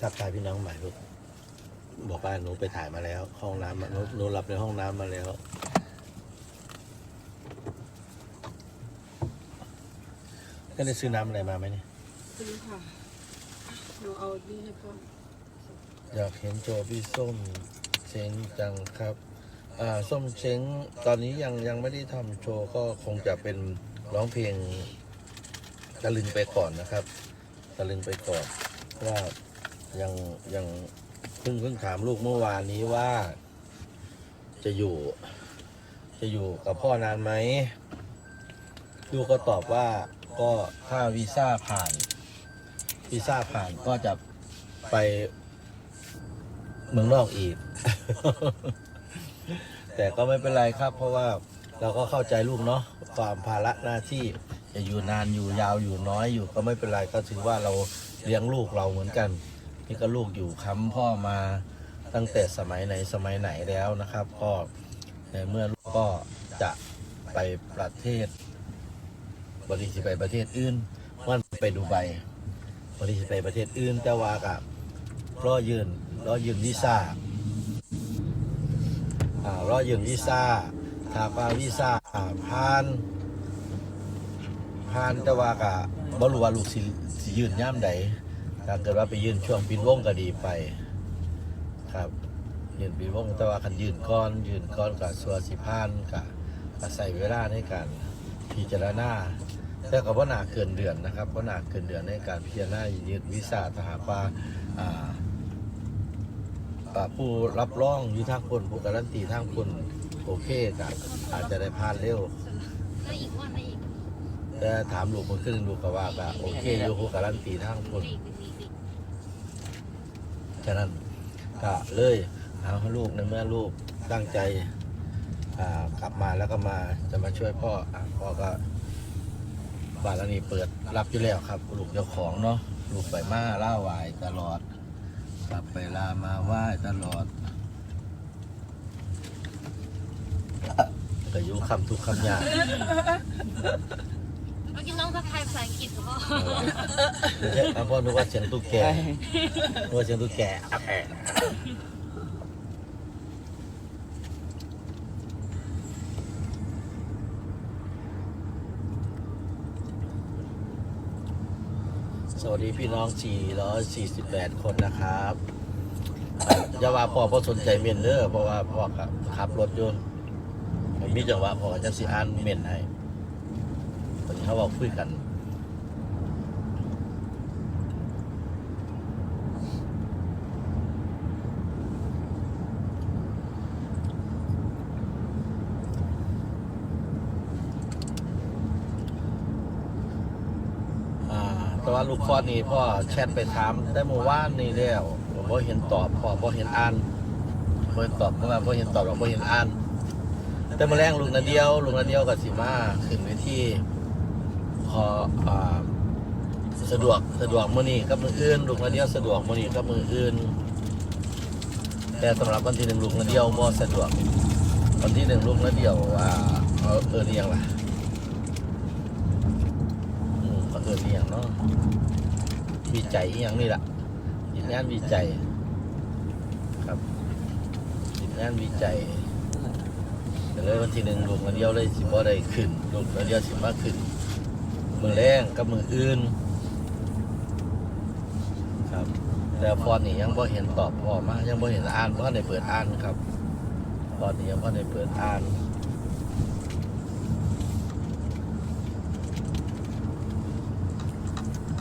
ทักทายพี่น้องใหม่ลูกบอกว่าหนูไปถ่ายมาแล้ว ห้องน้ำมาหนูหนูหลับในห้องน้ำมาแล้ว ก็ได้ซื้อน้ำอะไรมาไหมเนี่ยซื้อค่ะหนูเอานี่ให้พ่ออยากเห็นโจพี่ส้มเช้งจังครับ อ่าส้มเช้งตอนนี้ยังยังไม่ได้ทำโชว์ก็คงจะเป็นร้องเพลงตะลึงไปก่อนนะครับ ตะลึงไปก่อนว่า ยังยังเพิ่งเพิ่งถามลูกเมื่อวานนี้ว่า จะอยู่ จะอยู่กับพ่อนานไหมลูกก็ตอบว่าก็ถ้าวีซ่าผ่านวีซ่าผ่านก็จะไปเมืองนอกอีก แต่ก็ไม่เป็นไรครับ เพราะว่าเราก็เข้าใจลูกเนาะความภาระหน้าที่จะอยู่นานอยู่ยาวอยู่น้อยอยู่ก็ไม่เป็นไรก็ถือว่าเราเลี้ยงลูกเราเหมือนกัน นี่ก็ลูกอยู่ค้ำพ่อมาตั้งแต่สมัยไหนสมัยไหนแล้วนะครับ ก็ในเมื่อลูกก็จะไปประเทศบริสิไปประเทศอื่นมันไปดูไบบริสิไปประเทศอื่น แต่ว่ากับรอยืนรอยืนวีซ่าอ่ารอยืนวีซ่าถ้าว่าวีซ่าผ่านผ่านแต่ว่ากะบ่รู้ว่าลูกสิสิยืนย่ามใด ถ้าเกิดว่าไปยืนช่วงปิดวงก็ดีไปครับยืนปิดวงแต่ว่าคันยืนก้อนยืนก้อนกับสัวสิผ่านกะก็ใส่เวลาในการพิจารณาแต่ก็บ่น่าเกินเดือนนะครับบ่น่าเกินเดือนในการพิจารณายืนวีซ่าถ้าหากว่าอ่าอ่าผู้รับรองอยู่ทางคนผู้การันตีทางคนโอเคกับอาจจะได้ผ่านเร็ว แต่ถามลูกคนขึ้นลูกก็ว่าก็โอเคอยู่ผู้การันตีทางคนได้อีกได้อีกได้อีกฉะนั้นก็เลยเอาให้ลูกในเมื่อลูกตั้งใจกลับมาแล้วก็มาจะมาช่วยพ่อพ่อก็บานหลังนี้เปิดรับอยู่แล้วครับ ลูกเจ้าของเนาะลูกไปมาล่าไหวายตลอดกลับไปลามาไหว้ตลอดก็อยู่คำทุกคำยาก เมื่น้องทักทายภาษาอังกฤษกับพ่อใช่เอาพ่อนึกว่าเสียงตุ๊กแกนึกว่าเสียงตุ๊กแกอับแอะสวัสดีพี่น้อง 448 คนนะครับอะอย่าว่าพ่อพ่อสนใจเมนเด้อเพราะว่าพ่อขับรถอยู่มีจังหวะพ่อจะสิอ่านเมนให้ เขาบอกคุยกันอ่าแต่ว่าลูกฟอนี่พ่อแชทไปถามได้เมื่อวานนี่แล้วผมบ่เห็นตอบพ่อบ่เห็นอ่านบ่เห็นตอบเพราะว่าบ่เห็นตอบบ่เห็นอ่าน แต่มื่อแรงลูกนาเดียวลูกนาเดียวกับสิมาขึ้นเวทีข ออ่าสะดวกสะดวกมื้อนี้กับมื้ออื่นลูกนาเดียวสะดวกมื้อนี้กับมื้ออื่น แต่สำหรับวันที่หนึ่งลูกนาเดียวบ่สะดวกวันที่หนึ่งลูกนาเดียวว่าเอาเออเรียงล่ะอืมก็เกิดอหย่างเนาะวิจัยอหย่างนี่แหละยินงานวิจัย ครับยินงานวิจัยแต่เลยวันที่หนึ่งลูกมาเดียวเลยสิบ่ได้ขึ้นลูกมาเดียวสิมาขึ้น มือแรงกับมืออื่น ครับแล้วฟอนนี่ยังบ่เห็นตอบพอมายังบ่เห็นอ่านบ่ได้เปิดอ่านครับฟอนนี่ยังบ่ได้เปิดอ่าน